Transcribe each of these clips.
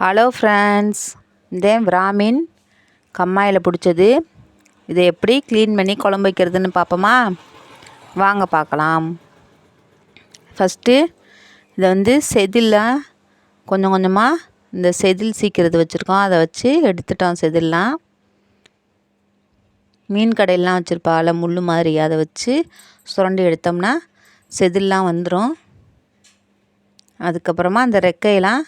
Hello friends இதே பிராமின் கம்மாயில் பிடிச்சது. இதை எப்படி க்ளீன் பண்ணி குழம்பு வைக்கிறதுன்னு பார்ப்போமா? வாங்க பார்க்கலாம். ஃபஸ்ட்டு இதை வந்து செதிலில் கொஞ்சம் கொஞ்சமாக இந்த செதில் சீக்கிறது வச்சுருக்கோம். அதை வச்சு எடுத்துட்டோம் செதில்லாம். மீன் கடையெல்லாம் வச்சுருப்பாள் முள் மாதிரி அதை வச்சு சுரண்டி எடுத்தோம்னா செதில்லாம் வந்துடும் அதுக்கப்புறமா அந்த ரெக்கையெல்லாம்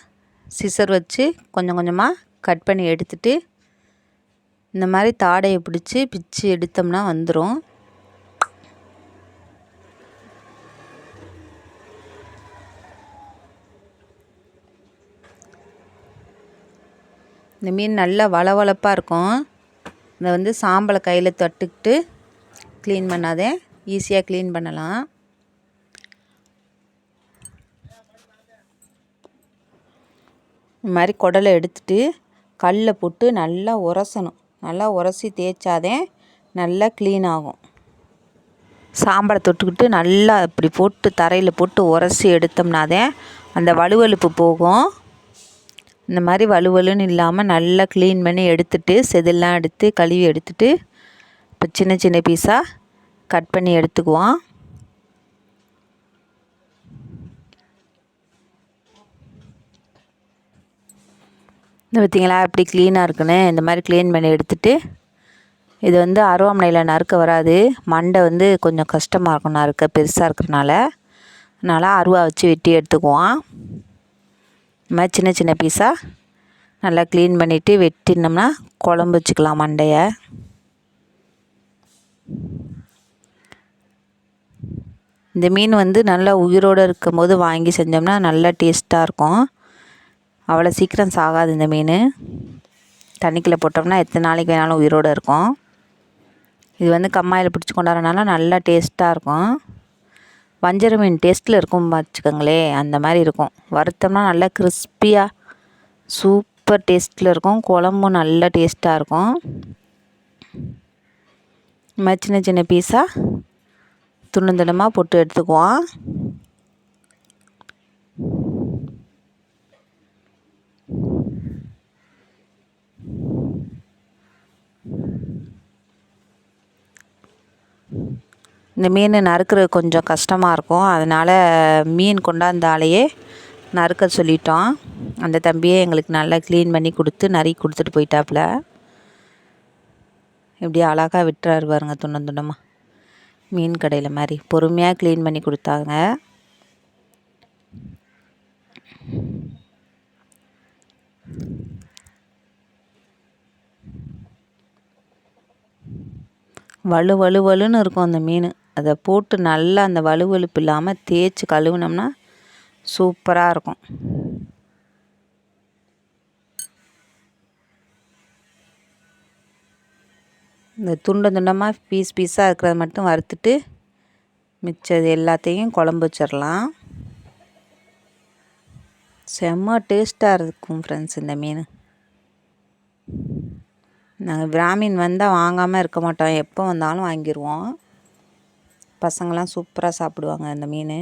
சிசர் வச்சு கொஞ்சம் கொஞ்சமாக கட் பண்ணி எடுத்துட்டு இந்த மாதிரி தாடையை பிடிச்சி பிச்சு எடுத்தோம்னா வந்துடும் இந்த மீன் நல்லா வளவளப்பாக இருக்கும். இதை வந்து சாம்பலை கையில் தொட்டுக்கிட்டு க்ளீன் பண்ணாதே ஈஸியாக க்ளீன் பண்ணலாம். இந்த மாதிரி குடலை எடுத்துட்டு கல்லில் போட்டு நல்லா உரசணும். நல்லா உரசி தேய்ச்சாதே நல்லா க்ளீன் ஆகும். சாம்பலை தொட்டுக்கிட்டு நல்லா இப்படி போட்டு தரையில் போட்டு உரசி எடுத்தோம்னாதே அந்த வலுவலுப்பு போகும். இந்த மாதிரி வலுவலுன்னு இல்லாமல் நல்லா க்ளீன் பண்ணி எடுத்துட்டு செதில்லாம் எடுத்து கழுவி எடுத்துட்டு இப்போ சின்ன சின்ன பீஸாக கட் பண்ணி எடுத்துக்குவோம் இந்த பார்த்திங்களா எப்படி க்ளீனாக இருக்குன்னு இந்த மாதிரி க்ளீன் பண்ணி எடுத்துட்டு இது வந்து அருவாமனையில் நறுக்க வராது. மண்டை வந்து கொஞ்சம் கஷ்டமாக இருக்கும் நறுக்க பெருசாக இருக்கிறனால அதனால் அருவா வச்சு வெட்டி எடுத்துக்குவோம். இந்த மாதிரி சின்ன சின்ன பீஸாக நல்லா க்ளீன் பண்ணிவிட்டு வெட்டினோம்னா குழம்பு வச்சுக்கலாம் மண்டையை. இந்த மீன் வந்து நல்லா உயிரோடு இருக்கும்போது வாங்கி செஞ்சோம்னா நல்லா டேஸ்ட்டாக இருக்கும். அவ்வளோ சீக்கிரம் சாகாது இந்த மீன். தண்ணிக்குள்ளே போட்டோம்னா எத்தனை நாளைக்கு வேணாலும் உயிரோடு இருக்கும். இது வந்து கம்மாயில் பிடிச்சி கொண்டாடுறனால நல்லா டேஸ்ட்டாக இருக்கும். வஞ்சர மீன் டேஸ்ட்டில் இருக்கும் வச்சுக்கோங்களே அந்த மாதிரி இருக்கும். வறுத்தோம்னா நல்லா கிறிஸ்பியாக சூப்பர் டேஸ்ட்டில் இருக்கும். குழம்பும் நல்லா டேஸ்ட்டாக இருக்கும். இந்த மாதிரி சின்ன சின்ன பீஸாக துண்டு துண்டமாக போட்டு எடுத்துக்குவோம். இந்த மீன் நறுக்கிறது கொஞ்சம் கஷ்டமாக இருக்கும். அதனால் மீன் கொண்டாந்தாலேயே நறுக்க சொல்லிட்டோம் அந்த தம்பியே எங்களுக்கு நல்லா க்ளீன் பண்ணி கொடுத்து நறுக்கி கொடுத்துட்டு போயிட்டாப்புல. இப்படி அழகாக விட்டுறாரு பாருங்க துண்ணம் துண்டமாக மீன் கடையில் மாதிரி பொறுமையாக க்ளீன் பண்ணி கொடுத்தாங்க. வலு வலு வலுன்னு இருக்கும் அந்த மீன். அதை போட்டு நல்லா அந்த வலுவலுப்பு இல்லாமல் தேய்ச்சி கழுவுனோம்னா சூப்பராக இருக்கும். இந்த துண்டு துண்டமாக பீஸ் பீஸாக இருக்கிறத மட்டும் வறுத்துட்டு மிச்சது எல்லாத்தையும் குழம்பு வச்சிடலாம். செம்ம டேஸ்ட்டாக இருக்கும் ஃப்ரெண்ட்ஸ் இந்த மீன். நாங்கள் பிராமின் வந்தால் வாங்காமல் இருக்க மாட்டோம். எப்போ வந்தாலும் வாங்கிடுவோம் பசங்களாம் சூப்பராக சாப்பிடுவாங்க அந்த மீன்.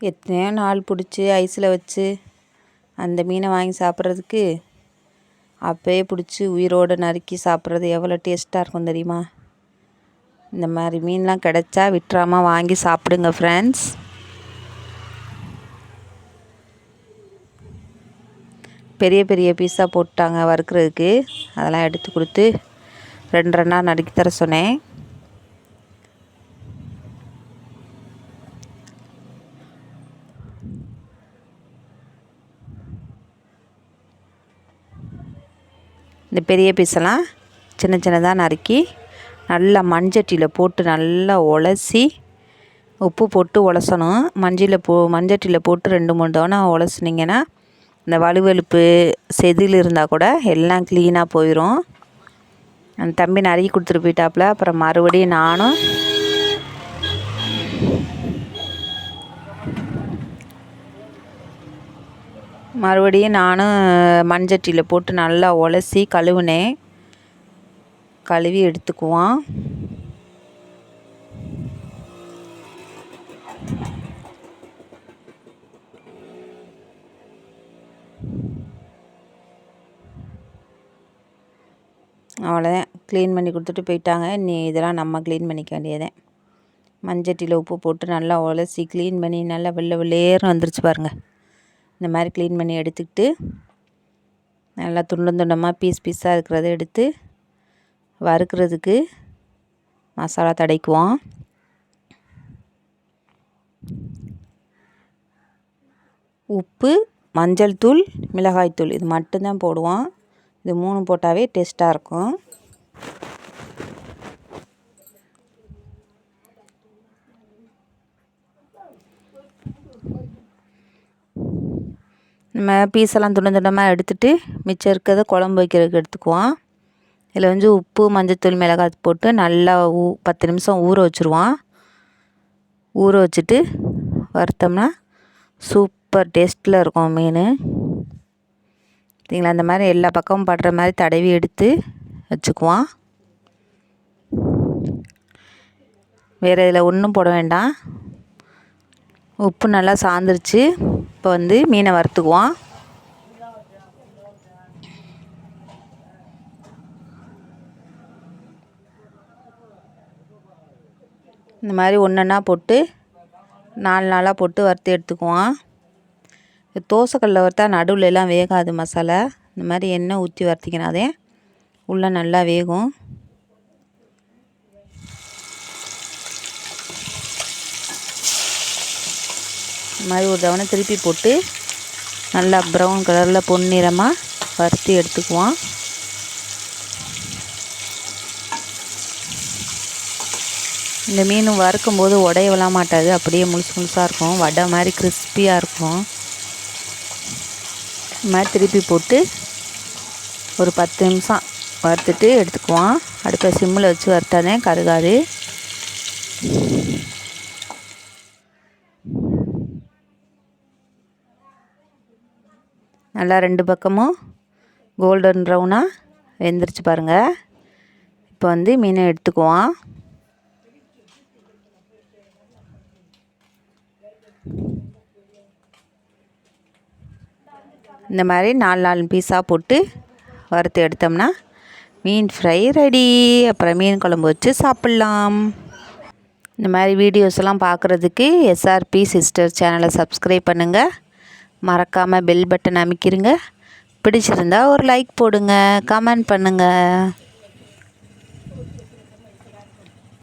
எத்தனையோ நாள் பிடிச்சி ஐஸில் வச்சு அந்த மீனை வாங்கி சாப்பிட்றதுக்கு அப்போயே பிடிச்சி உயிரோடு நறுக்கி சாப்பிட்றது எவ்வளோ டேஸ்ட்டாக இருக்கும் தெரியுமா? இந்த மாதிரி மீன்லாம் கிடச்சா விட்டுறாமல் வாங்கி சாப்பிடுங்க ஃப்ரெண்ட்ஸ் பெரிய பெரிய பீஸாக போட்டாங்க வறுக்கிறதுக்கு. அதெல்லாம் எடுத்து கொடுத்து ரெண்டு ரெண்டாக நறுக்கி தர சொன்னேன். இந்த பெரிய பீஸெல்லாம் சின்ன சின்னதாக நறுக்கி நல்லா மண்சட்டியில் போட்டு நல்லா உலசி உப்பு போட்டு உலசணும். மஞ்சளில் போ மஞ்சட்டியில் போட்டு ரெண்டு மூணு தவணை உலசுனீங்கன்னா இந்த வலுவலுப்பு செதில் இருந்தால் கூட எல்லாம் க்ளீனாக போயிடும் அந்த தம்பி நிறைய கொடுத்துட்டு போயிட்டாப்புல அப்புறம் மறுபடியும் நானும் மறுபடியும் நானும் மண்சட்டியில் போட்டு நல்லா உலசி கழுவுனேன். கழுவி எடுத்துக்குவோம். அவ்வளோதான் க்ளீன் பண்ணி கொடுத்துட்டு போயிட்டாங்க. நீ இதெல்லாம் நம்ம க்ளீன் பண்ணிக்க வேண்டியதேன் மஞ்சட்டியில் உப்பு போட்டு நல்லா உலசி க்ளீன் பண்ணி நல்லா வெள்ளை வெள்ளையேறும் வந்துருச்சு பாருங்கள் இந்த மாதிரி க்ளீன் பண்ணி எடுத்துக்கிட்டு நல்லா துண்டு துண்டமாக பீஸ் பீஸாக இருக்கிறத எடுத்து வறுக்கிறதுக்கு மசாலா தடைக்குவோம் உப்பு மஞ்சள் தூள் மிளகாய் தூள் இது மட்டும்தான் போடுவோம். இது மூணு போட்டாவே டேஸ்ட்டாக இருக்கும். நம்ம பீஸெல்லாம் துண்டு துண்டமாக எடுத்துகிட்டு மிச்சம் இருக்கிறத குழம்பு வைக்கிறதுக்கு எடுத்துக்குவோம். இதில் வந்து உப்பு மஞ்சத்தூள் மிளகாய் போட்டு நல்லா ஊ பத்து நிமிஷம் ஊற வச்சுருவோம். ஊற வச்சுட்டு வறுத்தோம்னா சூப்பர் டேஸ்ட்டில் இருக்கும் மீன். சரிங்களா அந்த மாதிரி எல்லா பக்கமும் படுற மாதிரி தடவி எடுத்து வச்சுக்குவோம் வேறு இதில் ஒன்றும் போட வேண்டாம். உப்பு நல்லா சாந்துருச்சு. இப்போ வந்து மீனை வறுத்துக்குவோம் இந்த மாதிரி ஒன்றா போட்டு நாலு நாளாக போட்டு வறுத்து எடுத்துக்குவோம் தோசைக்கல்ல வறுத்தா நடுவில் எல்லாம் வேகாது மசாலா. இந்த மாதிரி எண்ணெய் ஊற்றி வறுத்திக்கினாதே உள்ளே நல்லா வேகும். இந்த மாதிரி ஒரு தவணை திருப்பி போட்டு நல்லா ப்ரௌன் கலரில் பொன்னிறமாக வறுத்து எடுத்துக்குவோம். இந்த மீன் வறுக்கும் போது உடையவலாம் மாட்டாது. அப்படியே முழுசு முழுசாக இருக்கும். வடை மாதிரி கிறிஸ்பியாக இருக்கும். இந்த மாதிரி திருப்பி போட்டு ஒரு பத்து நிமிஷம் வறுத்துட்டு எடுத்துக்குவோம் அடுப்பை சிம்மில் வச்சு வறுத்தாதே கருகாது. நல்லா ரெண்டு பக்கமும் கோல்டன் ப்ரௌனாக வெந்துருச்சு பாருங்கள் இப்போ வந்து மீனை எடுத்துக்குவோம் இந்த மாதிரி நாலு நாலு பீஸாக போட்டு வறுத்து எடுத்தோம்னா மீன் ஃப்ரை ரெடி அப்புறம் மீன் குழம்பு வச்சு சாப்பிட்லாம். இந்த மாதிரி வீடியோஸ்லாம் பார்க்குறதுக்கு எஸ்ஆர்பி சிஸ்டர் சேனலை சப்ஸ்கிரைப் பண்ணுங்கள் மறக்காமல் பெல் பட்டன் அமைக்கிருங்க. பிடிச்சிருந்தா ஒரு லைக் போடுங்க. கமெண்ட் பண்ணுங்கள்